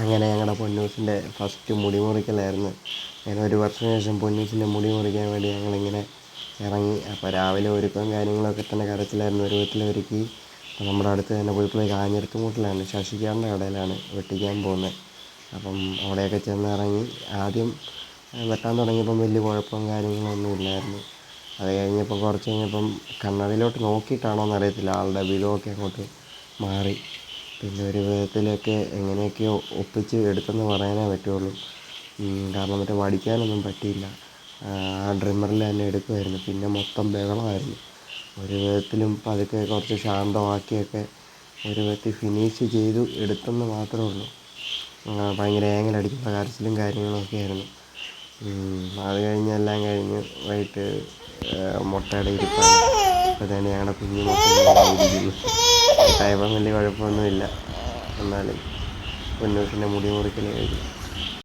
അങ്ങനെ ഞങ്ങളുടെ പൊന്നൂസിന്റെ ഫസ്റ്റ് മുടി മുറിക്കലായിരുന്നു. അങ്ങനെ ഒരു വർഷത്തിന് ശേഷം പൊന്നൂസിന്റെ മുടി മുറിക്കാൻ വേണ്ടി ഞങ്ങളിങ്ങനെ ഇറങ്ങി. അപ്പോൾ രാവിലെ ഒരുക്കവും കാര്യങ്ങളൊക്കെ തന്നെ കരച്ചിലായിരുന്നു. ഒരു വീട്ടിൽ ഒരുക്കി. അപ്പോൾ നമ്മുടെ അടുത്ത് തന്നെ പുൽപ്പള്ളി കാഞ്ഞിരത്ത് ശശികാരന്റെ കടയിലാണ് വെട്ടിക്കാൻ പോകുന്നത്. അപ്പം അവിടെയൊക്കെ ചെന്ന് ഇറങ്ങി. ആദ്യം വെട്ടാൻ തുടങ്ങിയപ്പം വലിയ കുഴപ്പവും കാര്യങ്ങളൊന്നും ഇല്ലായിരുന്നു. അത് കഴിഞ്ഞപ്പോൾ കുറച്ച് കഴിഞ്ഞപ്പം കണ്ണടയിലോട്ട് നോക്കിയിട്ടാണോ എന്നറിയത്തില്ല ആളുടെ വിധമൊക്കെ അങ്ങോട്ട് മാറി. പിന്നെ ഒരു വിധത്തിലൊക്കെ എങ്ങനെയൊക്കെയോ ഒപ്പിച്ച് എടുത്തെന്ന് പറയാനേ പറ്റുള്ളൂ. ഉം, കാരണം മറ്റേ വടിക്കാനൊന്നും പറ്റിയില്ല. ആ ഡ്രിമ്മറിൽ തന്നെ എടുക്കുമായിരുന്നു പിന്നെ മൊത്തം ബഹളമായിരുന്നു. ഒരു വിധത്തിലും പതുക്കെ കുറച്ച് ശാന്തമാക്കിയൊക്കെ ഒരു വിധത്തിൽ ഫിനിഷ് ചെയ്തു എടുത്തെന്ന് മാത്രമേ ഉള്ളൂ. ഭയങ്കര ഏങ്ങലടിക്കുന്ന കരച്ചിലും കാര്യങ്ങളൊക്കെ ആയിരുന്നു. അത് കഴിഞ്ഞ് എല്ലാം കഴിഞ്ഞ് വൈകിട്ട് മുട്ടയുടെ ഇരിപ്പാണ്. അപ്പോൾ തന്നെ ഞങ്ങളുടെ കുഞ്ഞു മൊത്തം ടൈപ്പം വലിയ കുഴപ്പമൊന്നുമില്ല. എന്നാലും പൊന്നൂസിന്റെ മുടി മുറിക്കൽ കഴിഞ്ഞു.